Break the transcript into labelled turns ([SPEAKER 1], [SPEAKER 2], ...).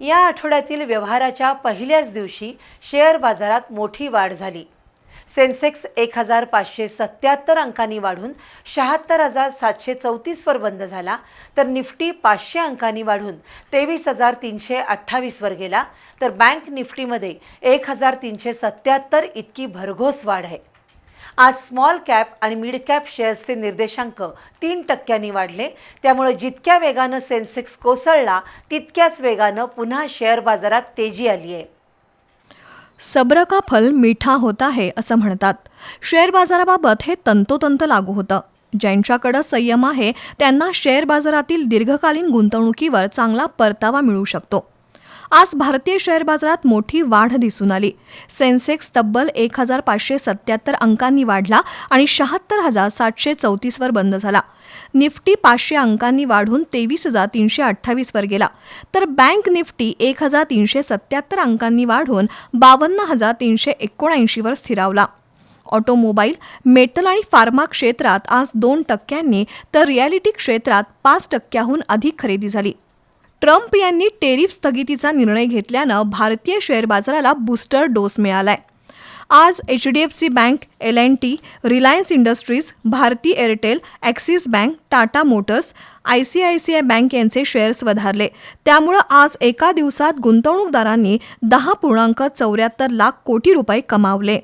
[SPEAKER 1] या आठवड्यातील व्यवहाराच्या पहिल्याच दिवशी शेअर बाजारात मोठी वाढ झाली. सेन्सेक्स एक हजार पाचशे सत्याहत्तर अंकांनी वाढून शहात्तर हजार सातशे चौतीसवर बंद झाला तर निफ्टी पाचशे अंकांनी वाढून तेवीस हजार तीनशे अठ्ठावीसवर गेला तर बँक निफ्टीमध्ये एक हजार तीनशे सत्याहत्तर इतकी भरघोस वाढ आहे. आज स्मॉल कॅप आणि मिड कॅप शेअर्सचे निर्देशांक तीन टक्क्यांनी वाढले. त्यामुळे जितक्या वेगानं सेन्सेक्स कोसळला तितक्याच वेगानं पुन्हा शेअर बाजारात तेजी आली आहे.
[SPEAKER 2] सब्र का फल मिठा होता है असं म्हणतात. शेअर बाजाराबाबत हे तंतोतंत लागू होतं. ज्यांच्याकडं संयम आहे त्यांना शेअर बाजारातील दीर्घकालीन गुंतवणुकीवर चांगला परतावा मिळू शकतो. आज भारतीय शेअर बाजारात मोठी वाढ दिसून आली. सेन्सेक्स तब्बल एक हजार पाचशे सत्याहत्तर अंकांनी वाढला आणि शहात्तर हजार सातशे चौतीसवर बंद झाला. निफ्टी पाचशे अंकांनी वाढून तेवीस हजार तीनशे अठ्ठावीसवर गेला. तर बँक निफ्टी एक हजार तीनशे सत्याहत्तर अंकांनी वाढून बावन्न हजार तीनशे एकोणऐंशीवर स्थिरावला. ऑटोमोबाईल मेटल आणि फार्मा क्षेत्रात आज दोन टक्क्यांनी तर रिॲलिटी क्षेत्रात पाच टक्क्याहून अधिक खरेदी झाली. ट्रम्प यांनी टेरिफ स्थगितीचा निर्णय घेतल्यानं भारतीय शेअर बाजाराला बूस्टर डोस मिळालाय. आज H D F C bank L N T Reliance Industries Bharti Airtel Axis bank Tata Motors I C I C I bank यांचे शेअर्स वधारले. त्यामुळं आज एका दिवसात गुंतवणूकदारांनी दहा पूर्णांक चौऱ्याहत्तर लाख कोटी रुपये कमावले.